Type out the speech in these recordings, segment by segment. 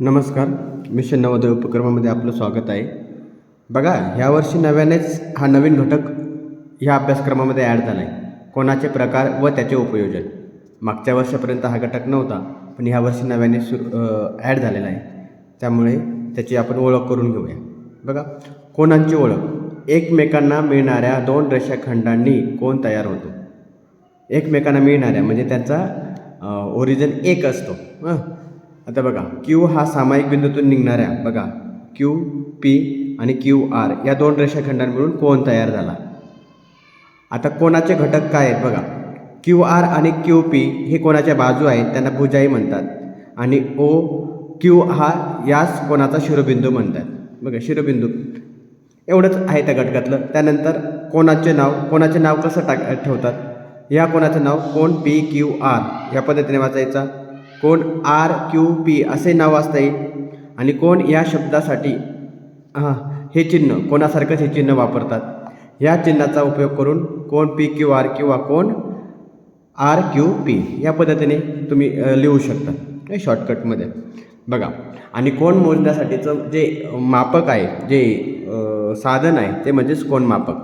नमस्कार मिशन नवोदय उपक्रमामध्ये आपलं स्वागत आहे. बघा ह्यावर्षी नव्यानेच हा नवीन घटक ह्या अभ्यासक्रमामध्ये ॲड झाला आहे कोणाचे प्रकार व त्याचे उपयोजन. मागच्या वर्षापर्यंत हा घटक नव्हता पण ह्या वर्षी नव्याने सुरू ॲड झालेला आहे. त्यामुळे त्याची आपण ओळख करून घेऊया. बघा कोणांची ओळख? एकमेकांना मिळणाऱ्या दोन रेषाखंडांनी कोण तयार होतो? एकमेकांना मिळणाऱ्या म्हणजे त्यांचा ओरिजिन एक असतो. हां? आता बघा क्यू हा सामायिक बिंदूतून निघणाऱ्या बघा क्यू पी आणि क्यू आर या दोन रेषाखंडांमिळून कोण तयार झाला? आता कोणाचे घटक काय आहेत बघा क्यू आर आणि क्यू पी हे कोणाच्या बाजू आहेत त्यांना भुजाई म्हणतात आणि ओ क्यू हा यास कोणाचा शिरोबिंदू म्हणतात. बघा शिरोबिंदू. एवढंच आहे त्या घटकातलं. त्यानंतर कोणाचे नाव कोणाचे नाव कसं टाक ठेवतात? या कोणाचं नाव कोण? पी क्यू आर या पद्धतीने वाचायचा. कोण आर क्यू पी असे नाव वाचता येईल आणि कोण या शब्दासाठी हां हे चिन्ह कोणासारखंच हे चिन्ह वापरतात. या चिन्हाचा उपयोग करून कोण पी क्यू आर किंवा कोण आर क्यू पी या पद्धतीने तुम्ही लिहू शकता शॉर्टकटमध्ये बघा आणि कोण मोजण्यासाठीचं जे मापक आहे जे साधन आहे ते म्हणजेच कोण मापक.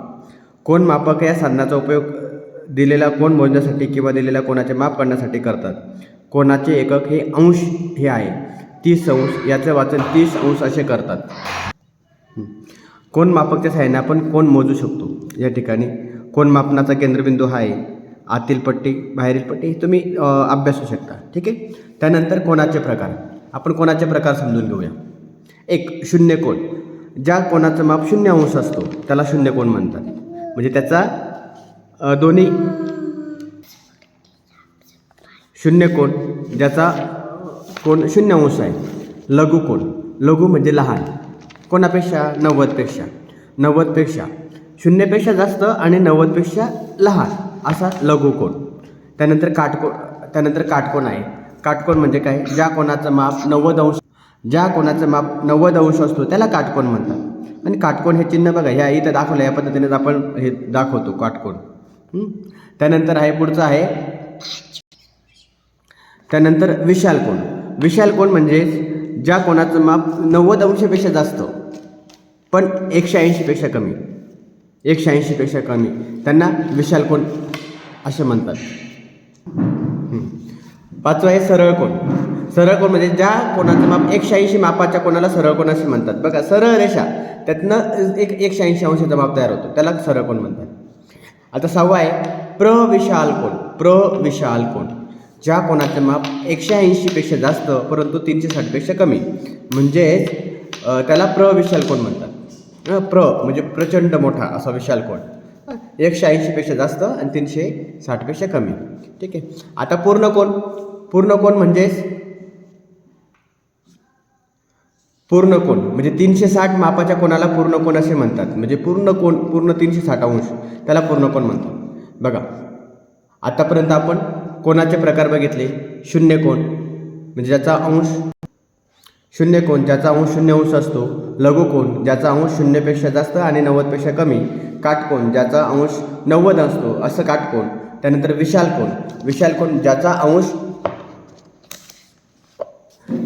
कोण मापक या साधनाचा उपयोग दिलेला कोण मोजण्यासाठी किंवा दिलेल्या कोणाचे माप करण्यासाठी करतात. कोणाचे एकक हे अंश हे आहे. तीस अंश याचं वाचन तीस अंश असे करतात. कोण मापकच्या सहाय्याने आपण कोण मोजू शकतो? या ठिकाणी कोण मापनाचा केंद्रबिंदू हा आहे. आतील पट्टी बाहेरील पट्टी हे तुम्ही अभ्यासू शकता. ठीक आहे? त्यानंतर कोणाचे प्रकार? आपण कोणाचे प्रकार समजून घेऊया. एक शून्य कोण. ज्या कोणाचं माप शून्य अंश असतो त्याला शून्य कोण म्हणतात? म्हणजे त्याचा दोन्ही शून्य कोण? ज्याचा कोण शून्य अंश आहे. लघु कोण? लघु म्हणजे लहान. कोणापेक्षा? नव्वदपेक्षा. नव्वदपेक्षा. शून्यपेक्षा जास्त आणि नव्वदपेक्षा लहान. असा लघु कोण. त्यानंतर काटकोण त्यानंतर काटकोण आहे. काटकोण म्हणजे काय? ज्या कोणाचं माप नव्वद अंश ज्या कोणाचं माप नव्वद अंश असतो त्याला काटकोण म्हणतात. आणि काटकोण हे चिन्ह बघा ह्या इथं दाखवलं या पद्धतीनेच आपण हे दाखवतो काटकोण त्यानंतर आहे पुढचं आहे. त्यानंतर विशाल कोण? विशाल कोण म्हणजे ज्या कोणाचं माप नव्वद अंशपेक्षा जास्त पण एकशे ऐंशीपेक्षा कमी. एकशे ऐंशीपेक्षा कमी. त्यांना विशाल कोण असे म्हणतात. पाचवा पाचवं आहे सरळ कोण. सरळ कोण म्हणजे ज्या कोणाचं माप एकशे ऐंशी मापाच्या कोणाला सरळ कोण असे म्हणतात. बघा सरळ रेषा त्यातनं एक एकशे ऐंशी अंशाचा माप तयार होतो. त्याला सरळ कोण म्हणतात. आता सहावा आहे प्रविशाल कोण. प्रविशाल कोण. ज्या कोणाचे माप एकशे ऐंशीपेक्षा जास्त परंतु तीनशे साठपेक्षा कमी. म्हणजेच त्याला त्याला प्रविशाल कोण म्हणतात? प्र म्हणजे प्रचंड मोठा असा विशाल कोण. एकशे ऐंशीपेक्षा जास्त आणि तीनशे साठपेक्षा कमी. ठीक आहे? आता पूर्ण कोण? पूर्ण कोण म्हणजेच? पूर्ण कोण. म्हणजे तीनशे साठ मापाच्या कोणाला पूर्ण कोण असे म्हणतात? म्हणजे पूर्ण कोण पूर्ण तीनशे साठ अंश त्याला पूर्ण कोण म्हणतात? बघा. आतापर्यंत आपण कोणाचे प्रकार बघितले? शून्य कोण? म्हणजे ज्याचा अंश शून्य कोण ज्याचा अंश शून्य अंश असतो. लघु कोण ज्याचा अंश शून्यपेक्षा जास्त आणि नव्वदपेक्षा कमी. काटकोण ज्याचा अंश नव्वद असतो. असं काटकोण त्यानंतर विशाल कोण? विशाल कोण ज्याचा अंश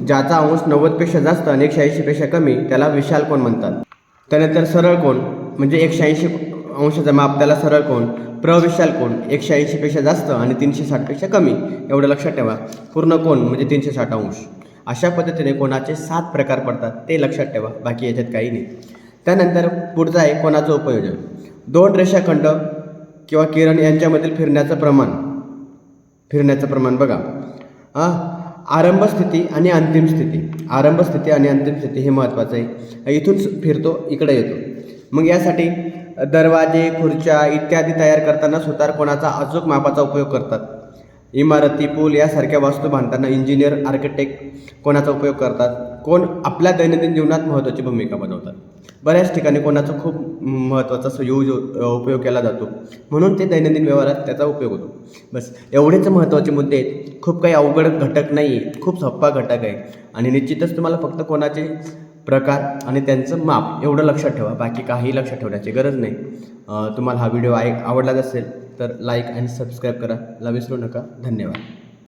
ज्याचा अंश नव्वदपेक्षा जास्त आणि एकशे ऐंशीपेक्षा कमी त्याला विशाल कोण म्हणतात. त्यानंतर सरळ कोण? म्हणजे एकशे ऐंशी अंशाचा माप त्याला सरळ कोण? प्रविशाल कोण? एकशे ऐंशीपेक्षा जास्त आणि तीनशे साठपेक्षा कमी? एवढं लक्षात ठेवा. पूर्ण कोण म्हणजे तीनशे साठ अंश. अशा पद्धतीने कोणाचे सात प्रकार पडतात ते लक्षात ठेवा. बाकी याच्यात काही नाही. त्यानंतर पुढचं आहे कोणाचं उपयोजन? दोन रेषाखंड किंवा किरण यांच्यामधील फिरण्याचं प्रमाण. फिरण्याचं प्रमाण बघा. हां आरंभ स्थिती आणि अंतिम स्थिती. आरंभ स्थिती आणि अंतिम स्थिती हे महत्त्वाचं आहे. इथून फिरतो इकडे येतो. मग यासाठी दरवाजे खुर्च्या इत्यादी तयार करताना सुतार कोणाचा अचूक मापाचा उपयोग करतात. इमारती पूल यासारख्या वास्तू बांधताना इंजिनियर आर्किटेक्ट कोणाचा उपयोग करतात. कोण आपल्या दैनंदिन जीवनात महत्त्वाची भूमिका बनवतात बऱ्याच ठिकाणी कोणाचा खूप महत्त्वाचा यूज उपयोग केला जातो. म्हणून ते दैनंदिन व्यवहारात त्याचा उपयोग होतो. बस एवढेच महत्त्वाचे मुद्दे आहेत. खूप काही अवघड घटक नाही आहे खूप सोप्पा घटक आहे. आणि निश्चितच तुम्हाला फक्त कोणाचे प्रकार आणि त्यांचं माप एवढं लक्षात ठेवा. बाकी काही लक्षात ठेवण्याची गरज नाही. तुम्हाला हा व्हिडिओ ऐक आवडलाच असेल तर लाईक आणि सबस्क्राईब करायला विसरू नका. धन्यवाद.